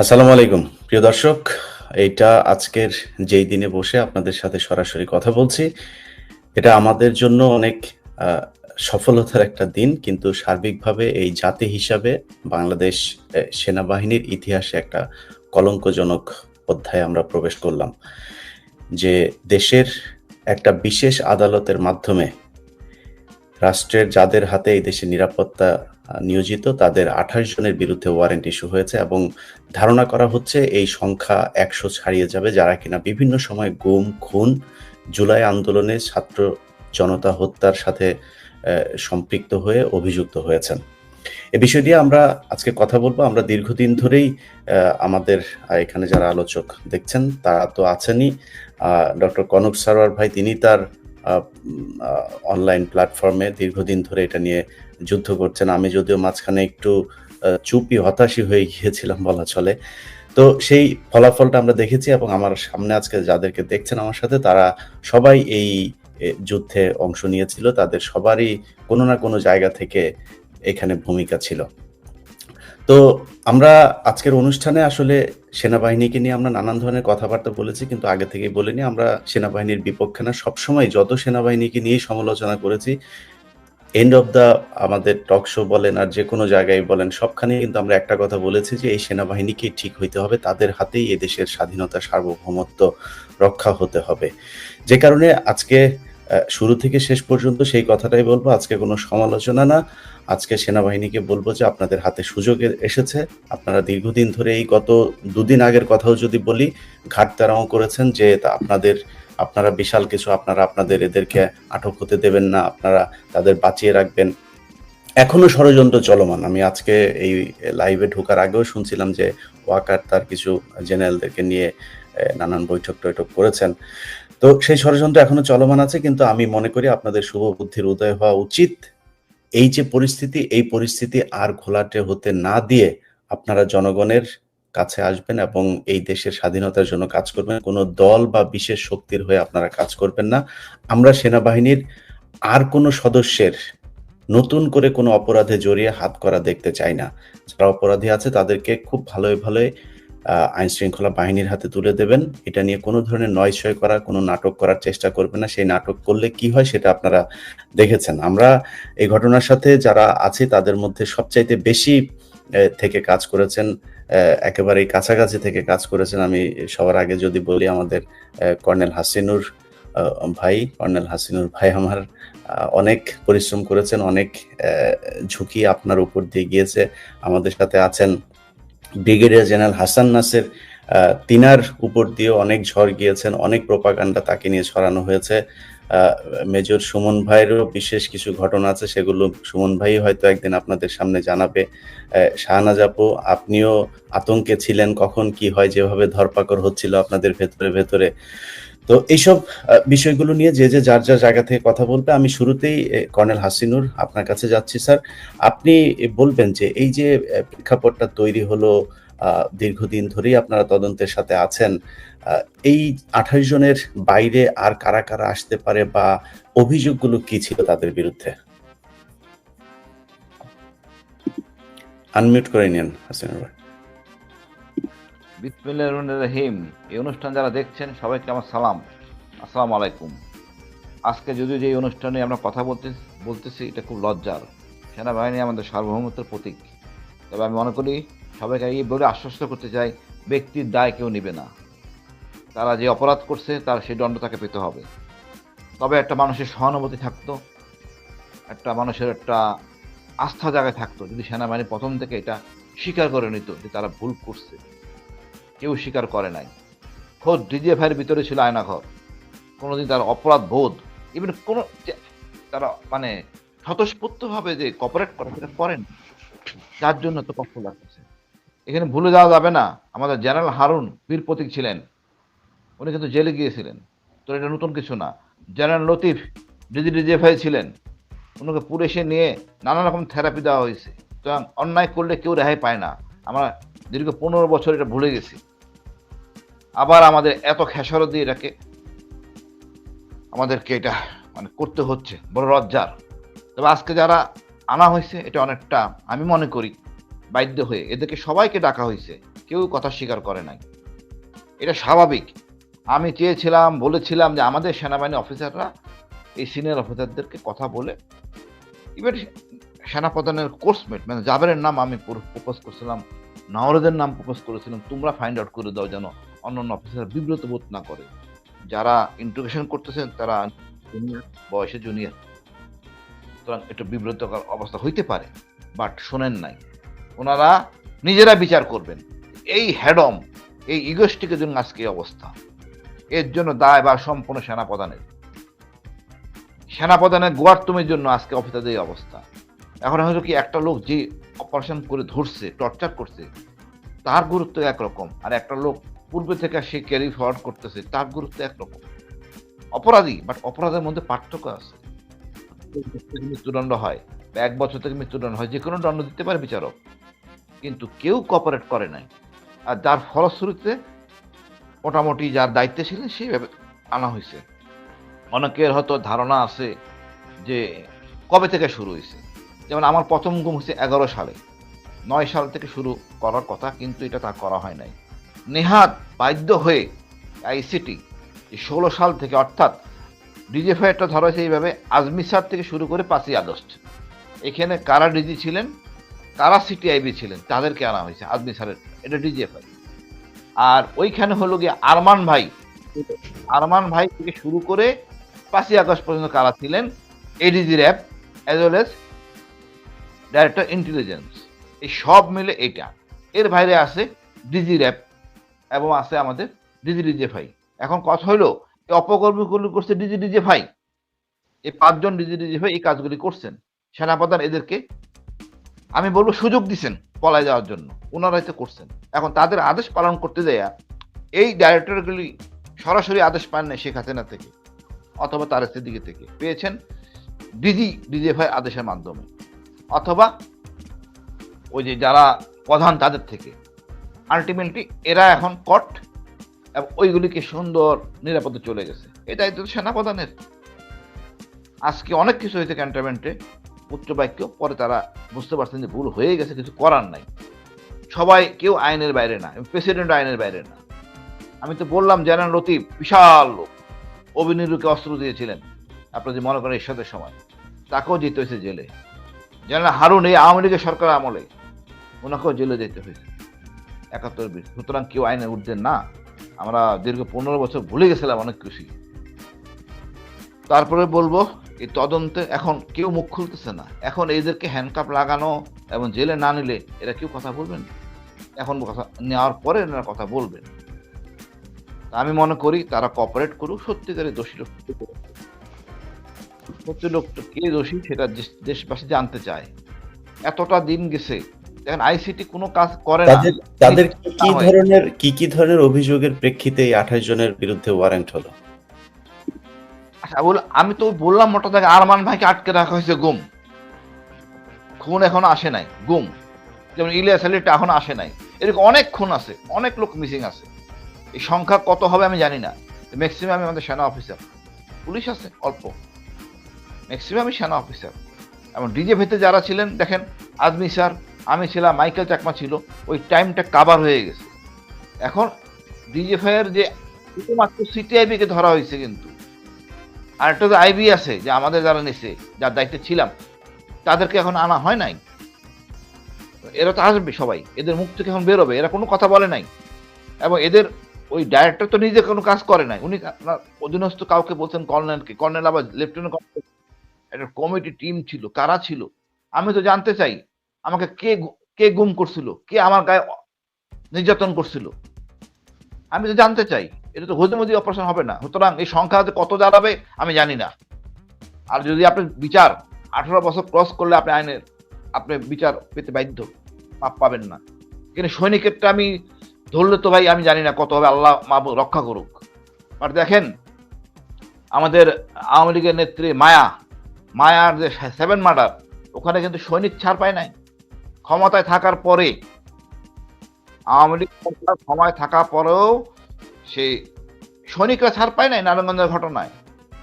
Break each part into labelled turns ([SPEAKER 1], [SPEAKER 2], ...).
[SPEAKER 1] আসসালামু আলাইকুম, প্রিয় দর্শক। এইটা আজকের যেই দিনে বসে আপনাদের সাথে সরাসরি কথা বলছি। এটা আমাদের জন্য অনেক সফলতার একটা দিন, কিন্তু সার্বিকভাবে এই জাতি হিসাবে বাংলাদেশ সেনাবাহিনীর ইতিহাসে একটা কলঙ্কজনক অধ্যায়ে আমরা প্রবেশ করলাম। যে দেশের একটা বিশেষ আদালতের মাধ্যমে রাষ্ট্রের যাদের হাতে এই দেশের নিরাপত্তা নিয়োজিত, তাদের আঠাশ জনের বিরুদ্ধে ওয়ারেন্ট ইস্যু হয়েছে এবং ধারণা করা হচ্ছে এই সংখ্যা একশো ছাড়িয়ে যাবে যারা কিনা বিভিন্ন সময় গুম, খুন, জুলাই আন্দোলনে ছাত্র জনতা হত্যার সাথে সম্পৃক্ত হয়ে অভিযুক্ত হয়েছেন। এ বিষয় দিয়ে আমরা আজকে কথা বলব। আমরা দীর্ঘদিন ধরেই আমাদের এখানে যারা আলোচক দেখছেন, তারা তো আছেনই। ডক্টর কনক সারোয়ার ভাই, তিনি তার অনলাইন প্ল্যাটফর্মে দীর্ঘদিন ধরে এটা নিয়ে যুদ্ধ করছেন। আমি যদিও মাঝখানে একটু চুপি, হতাশই হয়ে গিয়েছিলাম বলা চলে। তো সেই ফলাফলটা আমরা দেখেছি এবং আমার সামনে আজকে যাদেরকে দেখছেন আমার সাথে, তারা সবাই এই যুদ্ধে অংশ নিয়েছিল। তাদের সবারই কোনো না কোনো জায়গা থেকে এখানে ভূমিকা ছিল। তো আমরা আজকের অনুষ্ঠানে আসলে সেনাবাহিনীকে নিয়ে আমরা নানান ধরনের কথাবার্তা বলেছি, কিন্তু আগে থেকেই বলিনি। আমরা সেনাবাহিনীর বিপক্ষে না, সবসময় যত সেনাবাহিনীকে নিয়েই সমালোচনা করেছি এন্ড অফ দ্য আমাদের টক শো বলেন আর যে কোনো জায়গায় বলেন, সবখানে কিন্তু আমরা একটা কথা বলেছি যে এই সেনাবাহিনীকে ঠিক হইতে হবে, তাদের হাতেই এদেশের স্বাধীনতা সার্বভৌমত্ব রক্ষা হতে হবে। যে কারণে আজকে শুরু থেকে শেষ পর্যন্ত সেই কথাটাই বলব, আজকে কোনো সমালোচনা না। আজকে সেনাবাহিনীকে বলব যে আপনাদের হাতে সুযোগ এসেছে। আপনারা দীর্ঘদিন ধরে এই গত দুদিন আগের কথাও যদি বলি, ঘাট তারাও করেছেন যে আপনাদের আপনারা বিশাল কিছু আপনারা আপনাদের এদেরকে আটক হতে দেবেন না, আপনারা তাদের বাঁচিয়ে রাখবেন। এখনও ষড়যন্ত্র চলমান। আমি আজকে এই লাইভে ঢোকার আগেও শুনছিলাম যে ওয়াকার তার কিছু জেনারেলদেরকে নিয়ে নানান বৈঠক টৈঠক করেছেন। তো সেই ষড়যন্ত্র এখনও চলমান আছে, কিন্তু আমি মনে করি আপনাদের শুভ বুদ্ধির উদয় হওয়া উচিত। এই যে পরিস্থিতি, এই পরিস্থিতি আর ঘোলাটে হতে না দিয়ে আপনারা জনগণের কাছে আসবেন এবং এই দেশের স্বাধীনতার জন্য কাজ করবেন। কোনো দল বা বিশেষ শক্তির হয়ে আপনারা কাজ করবেন না। আমরা সেনাবাহিনীর আর কোনো সদস্যের নতুন করে কোনো অপরাধে জড়িয়ে হাত করা দেখতে চাই না। যারা অপরাধী আছে তাদেরকে খুব ভালোই ভালোই আইন শৃঙ্খলা বাহিনীর হাতে তুলে দেবেন। এটা নিয়ে কোনো ধরনের নয়ছয় করা, কোনো নাটক করার চেষ্টা করবেন না। সেই নাটক করলে কি হয় সেটা আপনারা দেখেছেন। আমরা এই ঘটনার সাথে যারা আছে তাদের মধ্যে সবচাইতে বেশি থেকে কাজ করেছেন একেবারেই কাছাকাছি থেকে কাজ করেছেন। আমি সবার আগে যদি বলি আমাদের কর্নেল হাসিনুর ভাই, কর্নেল হাসিনুর ভাই আমার অনেক পরিশ্রম করেছেন, অনেক ঝুঁকি আপনার উপর দিয়ে গিয়েছে। আমাদের সাথে আছেন ব্রিগেডিয়ার জেনারেল হাসান নাসের তিনার উপর দিয়ে অনেক ঝড় গিয়েছেন, অনেক প্রপাগান্ডা তাকে নিয়ে ছড়ানো হয়েছে। মেজর সুমন ভাইয়েরও বিশেষ কিছু ঘটনা আছে, সেগুলো সুমন ভাই হয়তো একদিন আপনাদের সামনে জানাবে। শাহনাজ আপু, আপনিও আতঙ্কে ছিলেন কখন কি হয়, যেভাবে ধরপাকড় হচ্ছিল আপনাদের ভেতরে ভেতরে। তো এইসব বিষয়গুলো নিয়ে যে যে যার যার জায়গা থেকে কথা বলবে, আমি শুরুতেই কর্নেল হাসিনুর আপনার কাছে যাচ্ছি, স্যার। আপনি বলবেন যে এই যে প্রেক্ষাপটটা তৈরি হলো দীর্ঘদিন ধরেই আপনারা তদন্তের সাথে আছেন। এই আঠাশ জনের বাইরে আর কারা কারা আসতে পারে বা অভিযোগগুলো কি ছিল তাদের বিরুদ্ধে? আনমিউট করে নিন
[SPEAKER 2] রহমানির রহিম। এই অনুষ্ঠান যারা দেখছেন, সবাইকে আমার সালাম। আসসালামু আলাইকুম। আজকে যদিও যে অনুষ্ঠানে আমরা কথা বলতে, বলতেছি, এটা খুব লজ্জার। সেনাবাহিনী আমাদের সার্বভৌমত্বের প্রতীক। তবে আমি মনে করি সবাইকে এই বলে আশ্বস্ত করতে চাই, ব্যক্তির দায় কেউ নেবে না। তারা যে অপরাধ করছে, তার সেই দণ্ড তাকে পেতে হবে। তবে একটা মানুষের সহানুভূতি থাকতো, একটা মানুষের একটা আস্থা জায়গায় থাকতো, যদি সেনাবাহিনী প্রথম থেকে এটা স্বীকার করে নিত যে তারা ভুল করছে। কেউ স্বীকার করে নাই। খোদ ডিজিএফআইয়ের ভিতরে ছিল আয়নাঘর। কোনোদিন তার অপরাধ বোধ ইভেন কোনো তারা মানে স্বতঃস্ফূর্তভাবে যে কপারেট করে, সেটা করেন। যার জন্য তো কষ্ট লাগতেছে এখানে ভুলে যাওয়া যাবে না। আমাদের জেনারেল হারুন বীর প্রতীক ছিলেন। উনি কিন্তু জেলে গিয়েছিলেন। তো এটা নতুন কিছু না। জেনারেল লতিফ ডিজি ডিজিএফআই ছিলেন। ওনাকে পুলিশে নিয়ে নানা রকম থেরাপি দেওয়া হয়েছে। তো অন্যায় করলে কেউ রেহাই পায় না। আমরা দীর্ঘ পনেরো বছর এটা ভুলে গেছি। আবার আমাদের এত খেসারত দিয়ে এটাকে আমাদেরকে এটা মানে করতে হচ্ছে। বড় লজ্জার। তবে আজকে যারা আনা হয়েছে, এটা অনেকটা আমি মনে করি বাধ্য হয়ে এদেরকে সবাইকে ডাকা হয়েছে। কেউ কথা স্বীকার করে নাই। এটা স্বাভাবিক। আমি চেয়েছিলাম, বলেছিলাম যে আমাদের সেনাবাহিনী অফিসাররা এই সিনিয়র অফিসারদেরকে কথা বলে ইভেন সেনাপ্রধানের কোর্সমেট মানে জাবেরের নাম আমি প্রপোজ করছিলাম, নওরদের নাম প্রপোজ করেছিলাম, তোমরা ফাইন্ড আউট করে দাও যেন অন্যান্য অফিসার বিব্রত বোধ না করে। যারা ইন্ট্রোগেশন করতেছেন, তারা বয়সে জুনিয়র সুতরাং একটু বিব্রতকর অবস্থা হইতে পারে বাট শোনেন নাই। ওনারা নিজেরা বিচার করবেন। এই হ্যাডম এই ইগোস্টিকের জন্য আজকে অবস্থা। এর জন্য দায় বা সম্পূর্ণ সেনাপ্রধানের। সেনাপ্রধানের গোয়ার্তমের জন্য আজকে অফিসারদের এই অবস্থা। এখন হয়তো কি একটা লোক যে অপারেশন করে ধরছে, টর্চার করছে, তার গুরুত্ব একরকম। আর একটা লোক পূর্বে থেকে সে ক্যারি ফরওয়ার্ড করতেছে, তার গুরুত্ব একরকম। অপরাধী বাট অপরাধের মধ্যে পার্থক্য আছে। মৃত্যুদণ্ড হয়, বা এক বছর থেকে মৃত্যুদণ্ড হয়, যে কোনো দণ্ড দিতে পারে বিচারক। কিন্তু কেউ কপারেট করে নাই। আর যার ফলশ্রুতিতে মোটামুটি যার দায়িত্বে ছিলেন সেইভাবে আনা হয়েছে অনেকের হয়তো ধারণা আছে যে কবে থেকে শুরু হয়েছে যেমন আমার প্রথম গুম হয়েছে এগারো সালে। নয় সাল থেকে শুরু করার কথা, কিন্তু এটা তা করা হয় নাই। নেহাত বাধ্য হয়ে আইসিটি ষোলো সাল থেকে অর্থাৎ ডিজিএফআইটা ধরা হয়েছে এইভাবে আজমি স্যার থেকে শুরু করে পাঁচই আগস্ট। এখানে কারা ডিজি ছিলেন? কারা সিটিআইবি ছিলেন, তাদেরকে আনা হয়েছে আজমি স্যারের। এটা ডিজিএফআই আর ওইখানে হলো গিয়ে আরমান ভাই। আরমান ভাই থেকে শুরু করে পাঁচই আগস্ট পর্যন্ত কারা ছিলেন? ADG RAB as well as director intelligence এই সব মিলে এটা। এর বাইরে আছে ডিজি র্যাব এবং আছে আমাদের ডিজি ডিজেফাই এখন কথা হলো, এই অপকর্মগুলো করছে ডিজি ডিজেফাই এই পাঁচজন ডিজি ডিজেফাই এই কাজগুলি করছেন। সেনাপ্রধান এদেরকে আমি বলব সুযোগ দিছেন পলায় যাওয়ার জন্য। ওনারাই তো করছেন। এখন তাদের আদেশ পালন করতে দেয়া, এই ডাইরেক্টরগুলি সরাসরি আদেশ পান নাই শেখ হাসিনা থেকে, অথবা তার দিকে থেকে। পেয়েছেন ডিজি ডিজিএফআই আদেশের মাধ্যমে। অথবা ওই যে যারা প্রধান তাদের থেকে। আলটিমেটলি এরা এখন কট এবং ওইগুলিকে সুন্দর নিরাপদে চলে গেছে। দায়িত্ব তো সেনাপ্রধানের। আজকে অনেক কিছু হয়েছে ক্যান্টনমেন্টে উচ্চ বাক্য পরে তারা বুঝতে পারছেন যে ভুল হয়ে গেছে, কিছু করার নাই। সবাই কেউ আইনের বাইরে না প্রেসিডেন্ট আইনের বাইরে না। আমি তো বললাম, জেনারেল লতিফ বিশাল লোক অভিনীরুকে অস্ত্র দিয়েছিলেন, আপনারা যে মনে করেন ঈশ্বরের সময়। তাকেও যেতে হয়েছে জেলে। জেনারেল হারুন এই আওয়ামী লীগের সরকার আমলে, ওনাকেও জেলে যেতে হয়েছে। একাত্তর বিশ। সুতরাং কেউ আইনে উঠতেন না। আমরা দীর্ঘ পনেরো বছর ভুলে গেছিলাম অনেক খুশি তারপরে বলব এই তদন্তে এখন কেউ মুখ খুলতেছে না। এখন এদেরকে হ্যান্ডকাপ লাগানো এবং জেলে না নিলে এরা কেউ কথা বলবেন এখন কথা নেওয়ার পরে এনারা কথা বলবেন। আমি মনে করি তারা কপারেট করুক সত্যিকারের দোষী লোক সত্যি লোকটা কে দোষী সেটা দেশবাসী জানতে চায়। এতটা দিন গেছে দেখেন আইসিটি কোনো কাজ করে না।
[SPEAKER 1] তাদের কি কি ধরনের কি কি ধরনের অভিযোগের প্রেক্ষিতে এই আঠাশ জনের বিরুদ্ধে ওয়ারেন্ট হলো?
[SPEAKER 2] আমি তো বললাম মোটা থেকে আরমান ভাইকে আটকে রাখা হয়েছে, গুম। খুন এখনও আসে নাই, গুম। যেমন ইলিয়াস আলীটা এখনও আসে নাই। এরকম অনেক খুন আছে, অনেক লোক মিসিং আছে। এই সংখ্যা কত হবে আমি জানি না। ম্যাক্সিমাম আমাদের সেনা অফিসার। পুলিশ আছে, অল্প। ম্যাক্সিমামই সেনা অফিসার। এবং ডিজে ভেতে যারা ছিলেন, দেখেন, আদমি স্যার, আমি ছিলাম, মাইকেল চাকমা ছিল, ওই টাইমটা কাবার হয়ে গেছে। এখন ডিজেফাইয়ের যে, শুধুমাত্র সিটিআইবি কে ধরা হয়েছে কিন্তু। আর একটা তো আইবি আছে, যে আমাদের যারা নিছে, যার দায়িত্বে ছিলাম, তাদেরকে এখন আনা হয় নাই। এরা তো আসবে সবাই, এদের মুখ থেকে এখন বেরোবে এরা কোনো কথা বলে নাই। এবং এদের ওই ডাইরেক্টর তো নিজে কোনো কাজ করে নাই। উনি অধীনস্থ কাউকে বলছেন কর্নেলকে, কর্নেল আবার লেফটেন্যান্ট একটা কমিটি টিম ছিল, কারা ছিল? আমি তো জানতে চাই, আমাকে কে কে গুম করছিল? কে আমার গায়ে নির্যাতন করছিল? আমি তো জানতে চাই। এটা তো হদিমদি অপারেশন হবে না। সুতরাং এই সংখ্যা কত দাঁড়াবে, আমি জানি না। আর যদি আপনি বিচার আঠারো বছর ক্রস করলে আপনি আইনের, আপনি বিচার পেতে বাধ্য, পাপ পাবেন না। কিন্তু সৈনিকেরটা আমি ধরলে তো ভাই, আমি জানি না কত হবে, আল্লাহ মাহবুব রক্ষা করুক। আর দেখেন, আমাদের আওয়ামী লীগের নেত্রী মায়া, মায়ার যে সেভেন মার্ডার ওখানে কিন্তু সৈনিক ছাড় পায় নাই। ক্ষমতায় থাকার পরে, আওয়ামী লীগ ক্ষমতায় থাকা পরেও সেই সৈনিকরা ছাড় পায় নাই নারায়ণগঞ্জের ঘটনায়।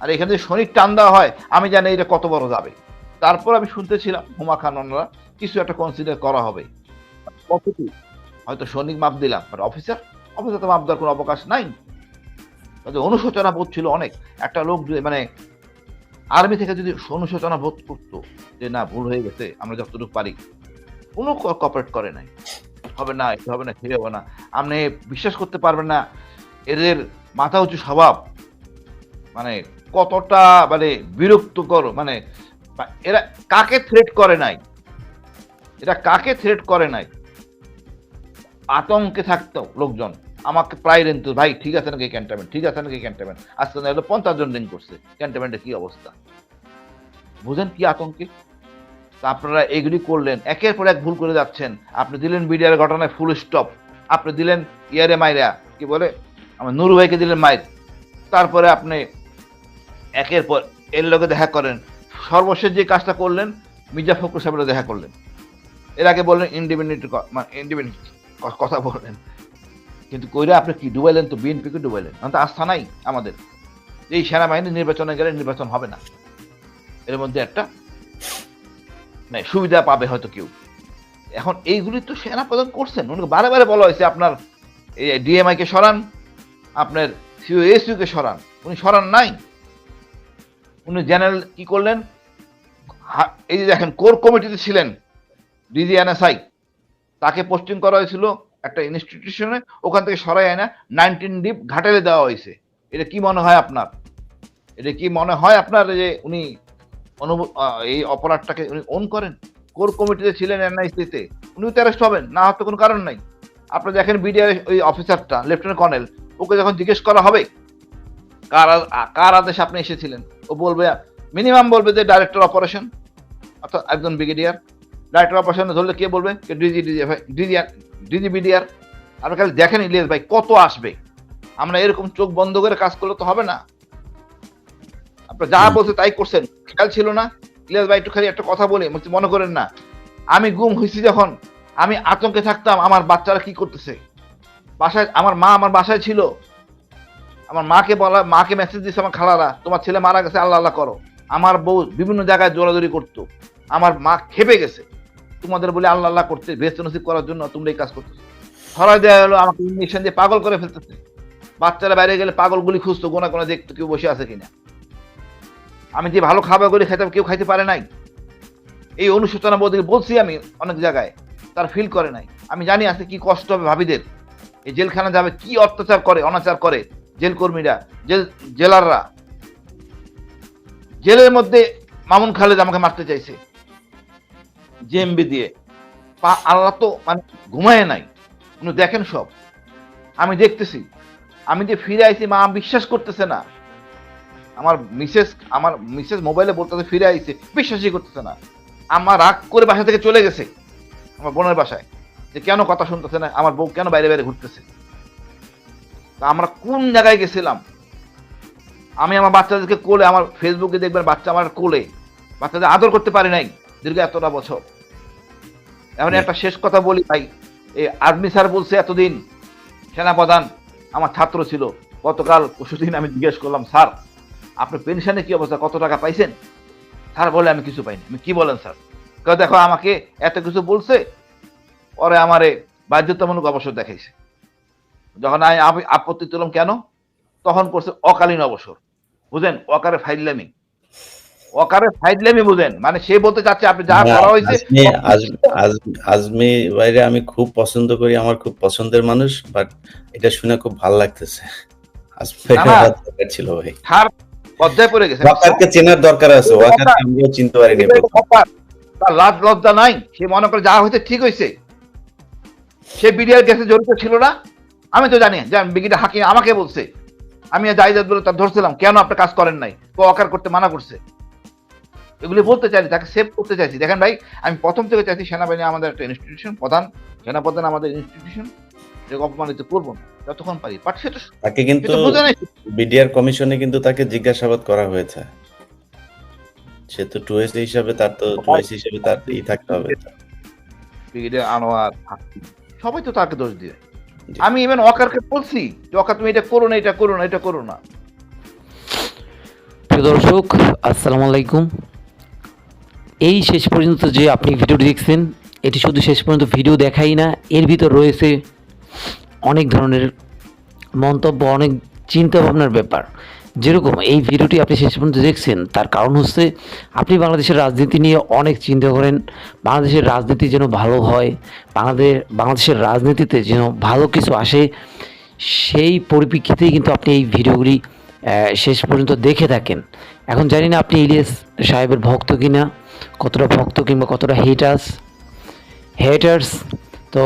[SPEAKER 2] আর এখানে যদি সৈনিক টান দেওয়া হয় আমি জানি এটা কত বড় যাবে। তারপর আমি শুনতেছিলাম হুমা খান ওনারা কিছু একটা কনসিডার করা হবে। কতটুকু? হয়তো সৈনিক মাপ দিলাম বাট অফিসার অফিসার তো মাপ দেওয়ার কোনো অবকাশ নাই। তাদের অনুশোচনা বোধ ছিল অনেক। একটা লোক মানে আর্মি থেকে যদি অনুশোচনা বোধ করতো যে না ভুল হয়ে গেছে আমরা যতটুকু পারি কোনো কপারেট করে নাই। হবে না এটা হবে না ফিরে হবে না। আপনি বিশ্বাস করতে পারবেন না এদের মাথা উঁচু স্বভাব মানে কতটা মানে বিরক্তকর মানে এরা কাকে থ্রেট করে নাই? এরা কাকে থ্রেট করে নাই? আতঙ্কে থাকতো লোকজন। আমাকে প্রায় রেন তো ভাই, ঠিক আছে নাকি ক্যান্টনমেন্ট ঠিক আছে নাকি ক্যান্টনমেন্ট আজকে না হলো পঞ্চাশ জন রিং করছে। ক্যান্টনমেন্টের কি অবস্থা? বুঝেন কি আতঙ্কে? আপনারা এগুলি করলেন, একের পর এক ভুল করে যাচ্ছেন। আপনি দিলেন বিডিআর ঘটনায় ফুল স্টপ আপনি দিলেন ইয়ারে মাইরা, কি বলে? আমার নুরু ভাইকে দিলেন মাইর তারপরে আপনি একের পর এর লোকে দেখা করেন। সর্বশেষ যে কাজটা করলেন, মির্জা ফখরুল সাহেবের দেখা করলেন। এর আগে বললেন, ইন্ডিপেন্ডেন্ট মানে ইন্ডিপেন্ডেন্ট কথা বললেন। কিন্তু কইরা আপনি কি ডুবাইলেন তো? বিএনপিকে ডুবাইলেন? তো আস্থা নাই আমাদের। এই সেনাবাহিনী নির্বাচনে গেলে নির্বাচন হবে না। এর মধ্যে একটা নাই, সুবিধা পাবে হয়তো কেউ। এখন এইগুলি তো সেনা প্রদান করছেন। উনি বারে বারে বলা হয়েছে আপনার এই ডিএমআই কে সরান। আপনার কে সরান। উনি সরান নাই। উনি জেনারেল কি করলেন? এই যে দেখেন কোর কমিটিতে ছিলেন ডিজি এনএসআই তাকে পোস্টিং করা হয়েছিল একটা ইনস্টিটিউশনে ওখান থেকে সরাই আয় না নাইনটিন ডিপ ঘাটেলে দেওয়া হয়েছে। এটা কি মনে হয় আপনার? এটা কি মনে হয় আপনার যে উনি আহ, এই অপরাধটাকে উনি অন করেন? কোর কমিটিতে ছিলেন এনআইসিতে। উনিও তো অ্যারেস্ট হবেন না হওয়ার তো কোনো কারণ নাই। আপনারা দেখেন বিডিআর ওই অফিসারটা লেফটেন্যান্ট কর্নেল ওকে যখন জিজ্ঞেস করা হবে কার কার আদেশে আপনি এসেছিলেন? ও বলবে মিনিমাম বলবে যে ডাইরেক্টর অপারেশন অর্থাৎ একজন ব্রিগেডিয়ার ডাইরেক্টর অপারেশন ধরলে কে বলবে? DG DG DG DG BDR আপনি খালি দেখেন ইলিয়াস ভাই কত আসবে? আমরা এরকম চোখ বন্ধ করে কাজ করলে তো হবে না। আপনার যা। বলছে তাই করছেন। খেয়াল ছিল না? ইলিয়াস ভাই একটু খালি একটা কথা বলি মনে করেন না। আমি গুম হয়েছি যখন আমি আতঙ্কে থাকতাম আমার বাচ্চারা কি করতেছে? বাসায় আমার মা আমার বাসায় ছিল। আমার মাকে বলা মাকে মেসেজ দিয়েছে আমার খালারা, তোমার ছেলে মারা গেছে, আল্লাহ আল্লাহ করো। আমার বউ বিভিন্ন জায়গায় জোরাজোরি করতো। আমার মা খেপে গেছে। তোমাদের বলে আল্লাহ আল্লাহ করতে বেস্ত নসিব করার জন্য তোমরা এই কাজ করতেছো। ধরা দেওয়া হলো, আমাকে ইঞ্জেকশন দিয়ে পাগল করে ফেলতেছে। বাচ্চারা বাইরে গেলে পাগলগুলি খুঁজতো, গোনা গোনা দেখতো কেউ বসে আছে কিনা। আমি যে ভালো খাবারগুলি খেতাম কেউ খাইতে পারে নাই। এই অনুশোচনা বোধ বলছি আমি অনেক জায়গায়, তার ফিল করে নাই। আমি জানি আজকে কি কষ্ট হবে ভাবিদের। এই জেলখানা যাবে, কি অত্যাচার করে, অনাচার করে জেল কর্মীরা, জেল, জেলাররা? জেলের মধ্যে মামুন খালেদ আমাকে মারতে চাইছে জেএমবি দিয়ে। পা, আল্লাহ তো মানে ঘুমায় নাই। উনি দেখেন সব, আমি দেখতেছি, আমি যে ফিরে আইছি, মা বিশ্বাস করতেছে না। আমার মিসেস আমার মিসেস মোবাইলে বলতেছে, ফিরে আইছে, বিশ্বাসই করতেছে না। আমার রাগ করে বাসা থেকে চলে গেছে, আমার বোনের বাসায়। যে কেন কথা শুনতেছে না? আমার বউ কেন বাইরে বাইরে ঘুরতেছে? তা আমরা কোন জায়গায় গেছিলাম? আমি আমার বাচ্চাদেরকে কোলে আমার ফেসবুকে দেখবেন বাচ্চা আমার কোলে। বাচ্চাদের আদর করতে পারি নাই দীর্ঘ এতটা বছর। এমন একটা শেষ কথা বলি ভাই। এই আর্মি স্যার বলছে এতদিন সেনাপ্রধান আমার ছাত্র ছিল। গতকাল পরশুদিন আমি জিজ্ঞেস করলাম স্যার আপনি পেনশনে কি অবস্থা? কত টাকা পাইছেন? স্যার বলে আমি কিছু পাইনি। আমি কি বলেন স্যার? দেখো আমাকে এত কিছু বলছে পরে আমারে বাধ্যতামূলক অবসর দেখাইছে। যখন আমি আপত্তি তুললাম কেন? তখন করছে অকালীন অবসর। বুঝেন? অকারে ফাইলামি অকারে বুঝেন? মানে সে বলতে চাচ্ছে আপনি যা করা হয়েছে
[SPEAKER 1] আজমি আজ- আজ- আজমি বাইরে আমি খুব পছন্দ করি আমার খুব পছন্দের মানুষ বাট এটা শুনে খুব ভালো লাগতেছে। ছিল ভাই।
[SPEAKER 2] ছাড় পর্যায়ে পড়ে গেছে।
[SPEAKER 1] ওয়াকারকে চেনার দরকার আছে ওয়াকারকে আমিও চিনতে পারিনি।
[SPEAKER 2] তার লাজ লজ্জা নাই। সে মনে করে যা হয়েছে ঠিক হয়েছে। সে বিডিআর কেসে জড়িত ছিল না? আমি তো জানি যে বিগিটা হাকি আমাকে বলছে। আমি জাহিদাত বলে তার ধরছিলাম কেন আপনি কাজ করেন নাই? তো অকার করতে মানা করছে। এগুলি বলতে চাইছি তাকে সেভ করতে চাইছি। দেখেন ভাই আমি প্রথম থেকে চাইছি সেনাবাহিনী আমাদের একটা ইনস্টিটিউশন প্রধান সেনাপ্রধান আমাদের ইনস্টিটিউশন অপমানিত করব না যতক্ষণ পারি। বাট সেটা
[SPEAKER 1] তাকে কিন্তু বিডিআর কমিশনে কিন্তু তাকে জিজ্ঞাসাবাদ করা হয়েছে। সে তো টুয়েস হিসাবে তার তো টুয়েস হিসাবে তার ই থাকতে হবে।
[SPEAKER 2] ব্রিগেডিয়ার আনোয়ার সবাই তো তাকে দোষ দিয়ে। আমি ইভেন অকারকে বলছি যে অকার তুমি এটা করো না এটা করো না এটা করো না।
[SPEAKER 3] প্রিয় দর্শক আসসালামু আলাইকুম। এই শেষ পর্যন্ত যে আপনি ভিডিওটি দেখছেন এটি শুধু শেষ পর্যন্ত ভিডিও দেখাই না এর ভিতর রয়েছে অনেক ধরনের মন্তব্য অনেক চিন্তা ভাবনার ব্যাপার। যেরকম এই ভিডিওটি আপনি শেষ পর্যন্ত দেখছেন, তার কারণ হচ্ছে আপনি বাংলাদেশের রাজনীতি নিয়ে অনেক চিন্তা করেন, বাংলাদেশের রাজনীতি যেন ভালো হয় বাংলাদেশ বাংলাদেশের রাজনীতিতে যেন ভালো কিছু আসে, সেই পরিপ্রেক্ষিতেই কিন্তু আপনি এই ভিডিওগুলি শেষ পর্যন্ত দেখে থাকেন। এখন জানি না আপনি ইলিয়াস সাহেবের ভক্ত কিনা, কতটা ভক্ত কিংবা কতটা হেটার্স হেটার্স তো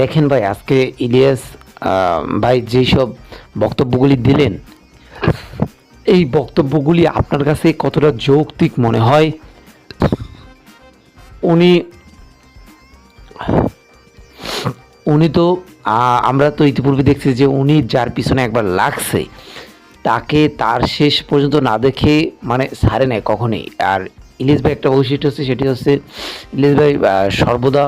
[SPEAKER 3] দেখেন ভাই, আজকে ইলিয়াস ভাই যেসব বক্তব্যগুলি দিলেন, এই বক্তব্যগুলি আপনার কাছে কতটা যৌক্তিক মনে হয়? উনি উনি তো আমরা তো ইতিপূর্বে দেখছি যে উনি যার পিছনে একবার লাগছে, তাকে তার শেষ পর্যন্ত না দেখে মানে ছাড়ে নেয় কখনোই। আর ইলিশ ভাই একটা বৈশিষ্ট্য হচ্ছে, সেটি হচ্ছে, ইলিশ ভাই সর্বদা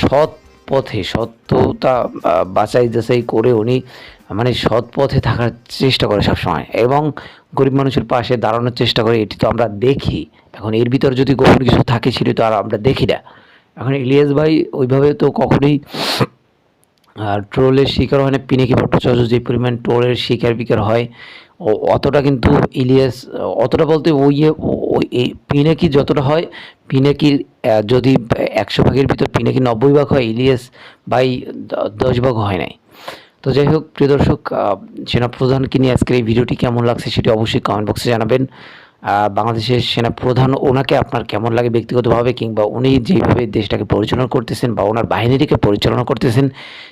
[SPEAKER 3] সৎ পথে সত্যতা বাছাই যাচাই করে উনি মানে সৎ পথে থাকার চেষ্টা করে সবসময়। এবং গরিব মানুষের পাশে দাঁড়ানোর চেষ্টা করে, এটি তো আমরা দেখি। এখন এর ভিতর যদি গোপন কিছু থাকে, সেটি তো আর আমরা দেখি না। এখন ইলিয়াস ভাই ওইভাবে তো কখনোই আর ট্রোলের শিকার হয় না। পিনাকি ভট্টাচার্য যে পরিমাণ ট্রোলের শিকার বিকার হয় অতটা কিন্তু ইলিয়াস, অতটা বলতে ওই এই পিনাকি যতটা হয় পিনাকির যদি একশো ভাগের ভিতর পিনাকি নব্বই ভাগ হয়, ইলিয়াস বাই দশ ভাগ হয় নাই। তো যাই হোক, প্রিয় দর্শক সেনাপ্রধানকে নিয়ে আজকের এই ভিডিওটি কেমন লাগছে সেটি অবশ্যই কমেন্ট বক্সে জানাবেন। আহ, সেনা প্রধান ওনাকে আপনার কেমন লাগে ব্যক্তিগতভাবে কিংবা উনি যেভাবে দেশটাকে পরিচালনা করতেছেন বা ওনার বাহিনীটিকে পরিচালনা করতেছেন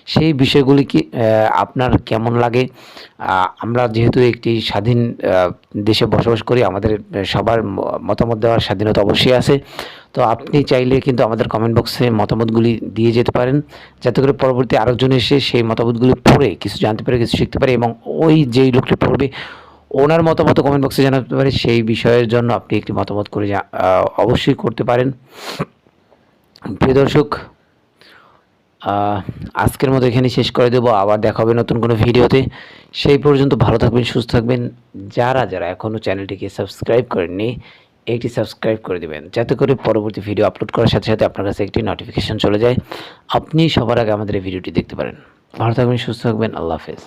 [SPEAKER 3] সেই বিষয়গুলি কি আপনার কেমন লাগে? আমরা যেহেতু একটি স্বাধীন দেশে বসবাস করি আমাদের সবার মতামত দেওয়ার স্বাধীনতা অবশ্যই আছে। তো আপনি চাইলে কিন্তু আমাদের কমেন্ট বক্সে মতামতগুলি দিয়ে যেতে পারেন। যাতে করে পরবর্তী আরেকজন এসে সেই মতামতগুলি পড়ে কিছু জানতে পারে কিছু শিখতে পারে এবং ওই যেই লোকটি পড়বে ওনার মতামত কমেন্ট বক্সে জানাতে পারে। সেই বিষয়ের জন্য আপনি একটি মতামত করে অবশ্যই করতে পারেন। প্রিয় দর্শক আজকের মতো এখানে শেষ করে দেবো। আবার দেখা হবে নতুন কোনো ভিডিওতে। সেই পর্যন্ত ভালো থাকবেন, সুস্থ থাকবেন। যারা যারা এখনও চ্যানেলটিকে সাবস্ক্রাইব করেননি, একটি সাবস্ক্রাইব করে দেবেন। যাতে করে পরবর্তী ভিডিও আপলোড করার সাথে সাথে আপনার কাছে একটি নোটিফিকেশন চলে যায়। আপনি সবার আগে আমাদের এই ভিডিওটি দেখতে পারেন। ভালো থাকবেন, সুস্থ থাকবেন। আল্লাহ হাফেজ।